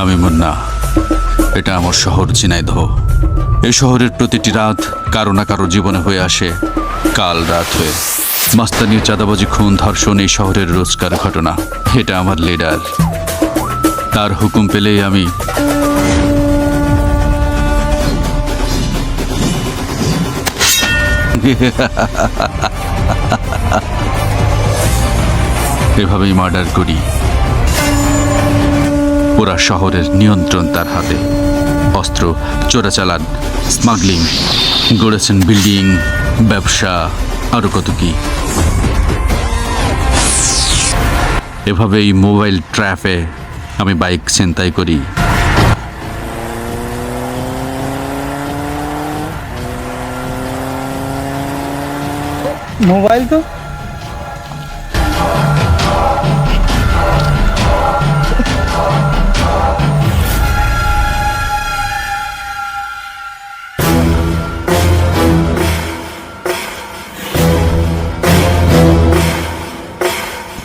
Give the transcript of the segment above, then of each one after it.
আমি মুন্না। এটা আমার শহর ঝিনাইদহ। এই শহরের প্রতিটি রাত কারও না কারও জীবনে হয়ে আসে কাল রাত হয়ে। মাস্তানি চাঁদাবাজি, খুন, ধর্ষণ এই শহরের রোজকার ঘটনা। এটা আমার লিডার। তার হুকুম পেলেই আমি এভাবেই মার্ডার করি। পুরা শহরের নিয়ন্ত্রণ তার হাতে। অস্ত্র, চোরাচালান, স্মাগলিং, গড়েছেন বিল্ডিং, ব্যবসা আরও কত কি। এভাবেই মোবাইল ট্র্যাফে আমি বাইক ছিনতাই করি। মোবাইল তো?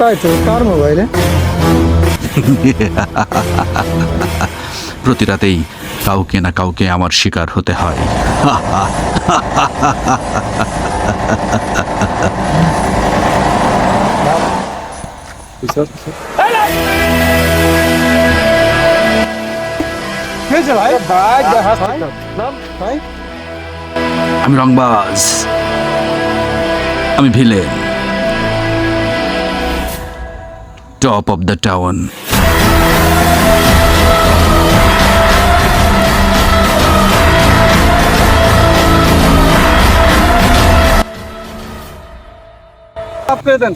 তাই তো কার মোবাইলে? প্রতি রাতেই কাউকে না কাউকে আমার শিকার হতে হয়। আমি রংবাজ। আমি villain. Top of the town মাফ করে দেন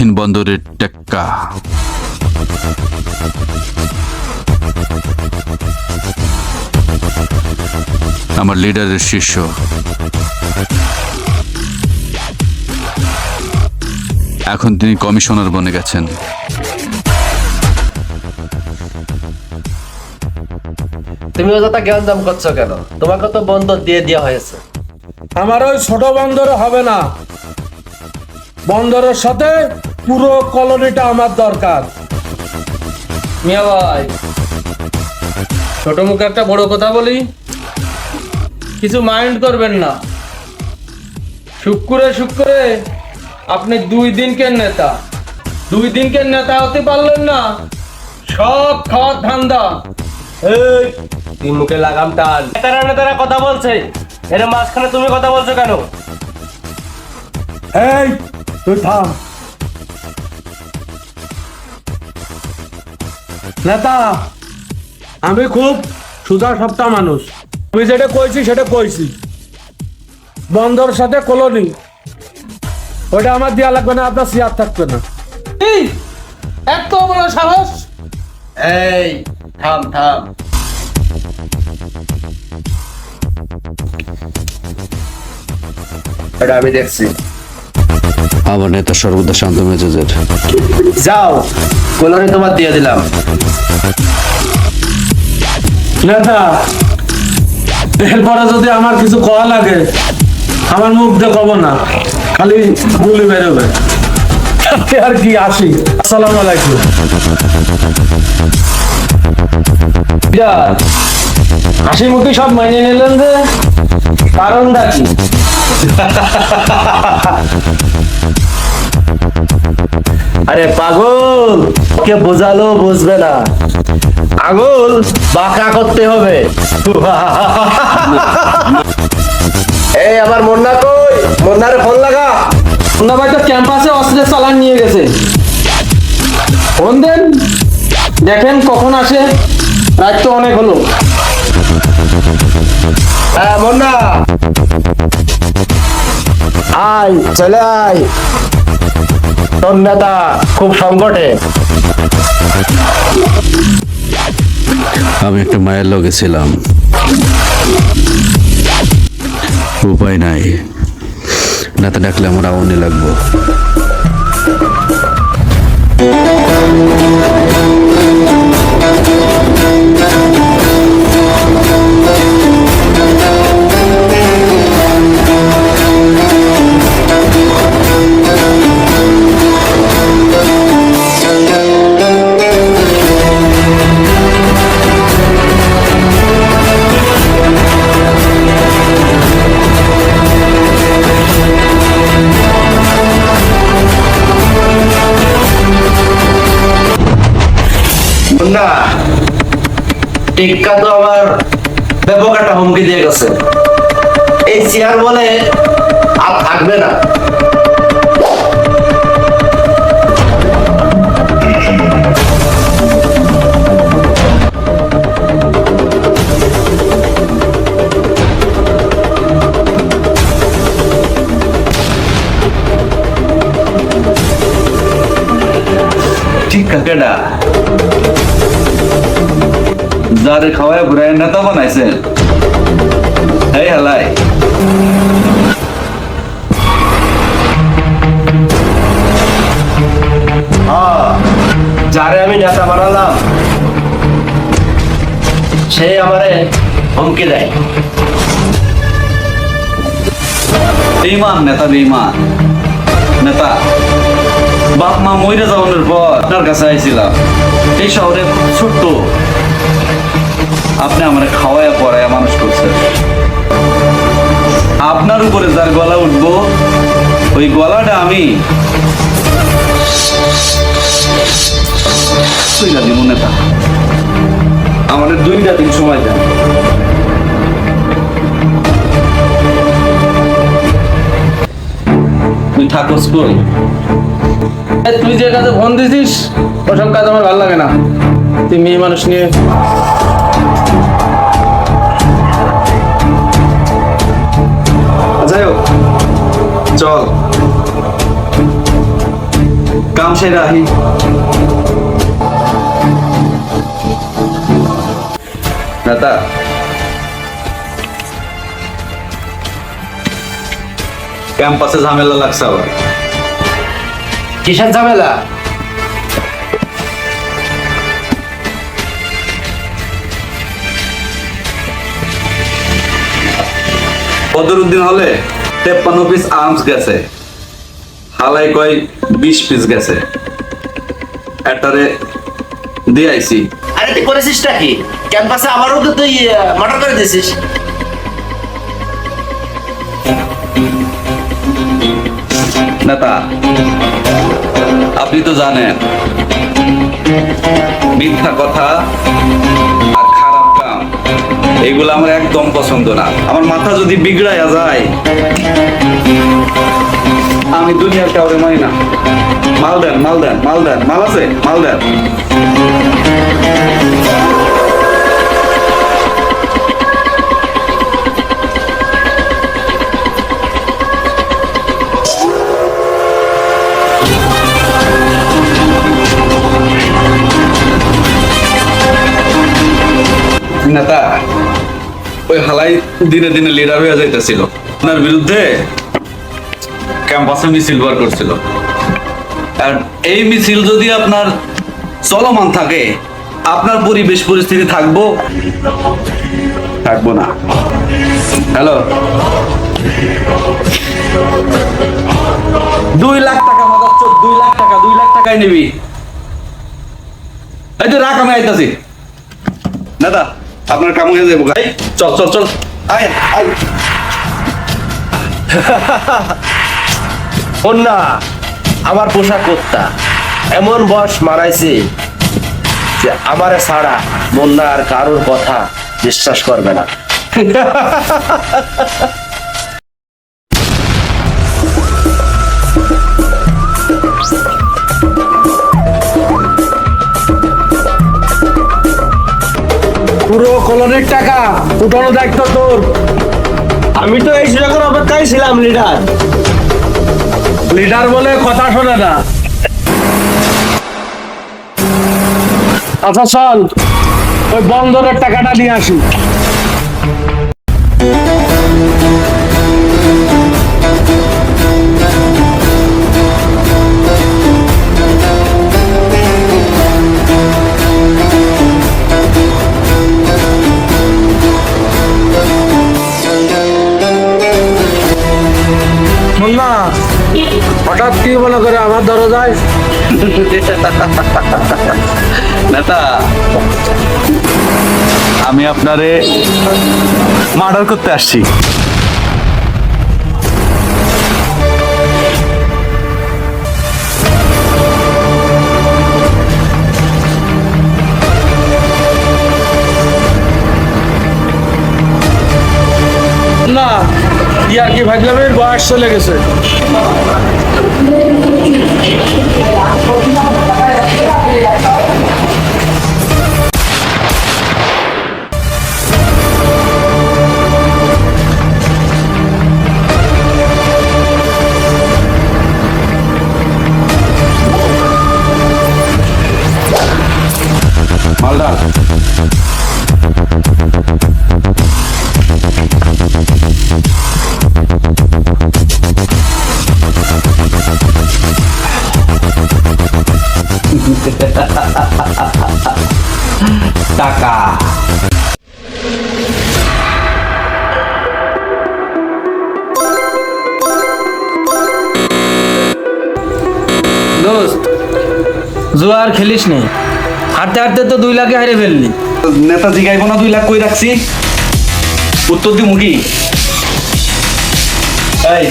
দক্ষিণ বন্দরের টেক্কা। আমার লিডারের শিষ্য এখন তিনি কমিশনার বনে গেছেন। তুমি অযথা জ্ঞান দাম করছ কেন? তোমাকে তো বন্ধ দিয়ে দেওয়া হয়েছে। আমার ওই ছোট বন্দরে হবে না। বন্দরের সাথে পুরো কলোনিটা আমার দরকার। মিয়া ভাই ছোট মুখে একটা বড় কথা বলি। কিছু মাইন্ড করবেন না। শুক্রে শুক্রে আপনি দুই দিনকের নেতা। দুই দিনকের নেতা হতে পারলেন না। সব খাওয়ার ধান্দা। এই তুই মুখে লাগাম টান। নেতারা নেতারা কথা বলছে। এর মাঝখানে তুমি কথা বলছো কেন? এই তুই থাম। নেতা আমি খুব সুধা সপ্তাহ মানুষ। আমি যেটা কইছি সেটা কইছি। বন্দর সাথে কলোনি। ওটা আমার দেওয়া লাগবে না আপনার চেয়ার থাকবে না। এই এত বড় সাহস? এই থাম থাম। এটা আমি দেখছি। আমার নেতা সর্বদা শান্ত মেজাজের। যাও কলোনি তোমার দিয়ে দিলাম। নেতা, এরপরে যদি আমার কিছু কওয়া লাগে, আমার মুখ দেখাবো না, খালি গুলি বেরোবে। আর কি, আসি। আসসালামু আলাইকুম। হাসি মুখে সব মাইনে নিলেন যে, কারণটা কি? আরে পাগল কে বোঝালো বুঝবে না। আঙুল বাঁকা করতে হবে। এই আমার মন্না কই? মন্নারে ফোন লাগা। অন্য ভাই তো ক্যাম্পাসে অস্ত্রের চালান নিয়ে গেছে। ফোন দেন। দেখেন কখন আসে। রাত তো অনেক হলো। হ্যাঁ মন্না। আয়, চলে আয়। তোর নেতা খুব সংকটে। আমি একটা মায়ের লগে ছিলাম। উপায় নাই। নেতা ডাকলে আমার আউনে লাগবো। না টিক্কা তো আমার ব্যাপক হুমকি দিয়ে গেছে। এই চেয়ার বলে আর থাকবে না। ঠিক কাকেডা যারে খাওয়ায় ঘুরায় নেতা বানাইছেন এই হালাই। যারে আমি নেতা বানালাম সে আমারে হুমকি দেয়। বেইমান নেতা বেইমান নেতা বাপ মা মইরে যাওয়ানোর পর আপনার কাছে আইছিলাম। এই শহরে ছোট্ট আপনি আমার খাওয়ায় পড়ায় মানুষ করছেন আপনার উপরে যার গলা উঠবো, ওই গলাটা আমি দিব নেতা আমাদের দুইটা দিন সময় দেন। তুই থাকস কই? তুই যে কাজে ফোন দিছিস, ওসব কাজ আমার ভালো লাগে না। তুই মেয়ে মানুষ নিয়ে চল কাম সেরে আহি। নেতা। ক্যাম্পাসে ঝামেলা লাগছে আবার। কিসের ঝামেলা? বদরুদ্দিন হলে? তেপ্পান্ন পিস আর্মস গেছে। হালাই কয় বিশ পিস গেছে। একটারে দিয়ে আইছি আরে তুই করেছিসটা কি? ক্যাম্পাসে আমারও তো তুই মার্ডার করে দিয়েছিস। নেতা আপনি তো জানেন মিথ্যা কথা এগুলো আমার একদম পছন্দ না। আমার মাথা যদি বিগড়াইয়া যায়, আমি দুনিয়ার কাউরে মানি না। মাল দেন মাল দেন মাল দেন, মাল আছে? মাল দেন। দিনে দিনে লিডার হয়ে যাইতেছিল। আপনার বিরুদ্ধে ক্যাম্পাসে মিছিল বার করছিল। আর এই মিছিল যদি আপনার চলমান থাকে, আপনার পরিবেশ পরিস্থিতি থাকব? থাকব না। হ্যালো দুই লাখ টাকা মাদাচ্ছ দুই লাখ টাকা, দুই লাখ টাকায় নিবি। এই তো রাখ আমি আইতাছি। দাদা, আপনার কাম হয়ে যাব চল চল চল। আয় আয়। আমার পোশাক কর্তা এমন বস মারাইছে যে আমার ছাড়া বন্যা আর কারোর কথা বিশ্বাস করবে না। পুরো কলোনির টাকা উঠানো দায়িত্ব তোর। আমি তো এই সুযোগের অপেক্ষায় ছিলাম, লিডার। লিডার বলে কথা শোনে না। আচ্ছা চল। ওই বন্দরের টাকাটা নিয়ে আসি। আপনারে মার্ডার করতে আসছি। না ইয়ার কি ভাগলামের বয়স চলে গেছে। টাকা। দোস্ত, জুয়ার খেলিস নি। হাঁটতে হাঁটতে তো দুই লাখে হারিয়ে ফেললি। নেতা জিগাইব না, দুই লাখ কই রাখছি? উত্তর দি মুখি এই,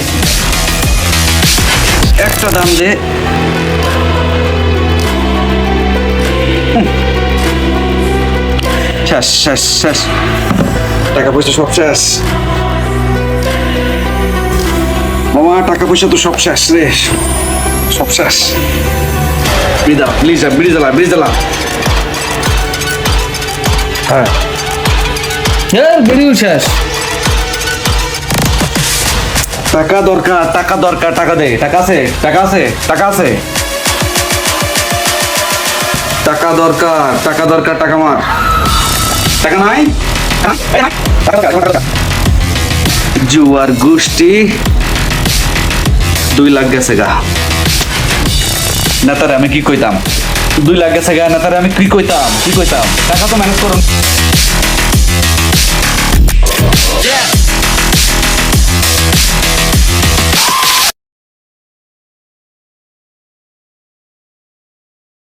একটা দাম দে। শেষ শেষ শেষ। টাকা পয়সা সব শেষ। মামা টাকা পয়সা তো সব শেষ রে। সব শেষ। বিড়ি প্লিজ বিড়ি জ্বালা বিড়ি জ্বালা হ্যাঁ। এ বেরিয়ে শেষ। টাকা দরকার টাকা দরকার টাকা দে। টাকা আছে টাকা আছে টাকা আছে। টাকা দরকার টাকা দরকার টাকা মার টাকা নাই? জুয়ার গোষ্ঠী দুই লাখ গেছে গা। নেতারে আমি কি কইতাম? দুই লাখ গেছে গা নেতারে আমি কি কইতাম? কি কইতাম? টাকা তো ম্যানেজ করুন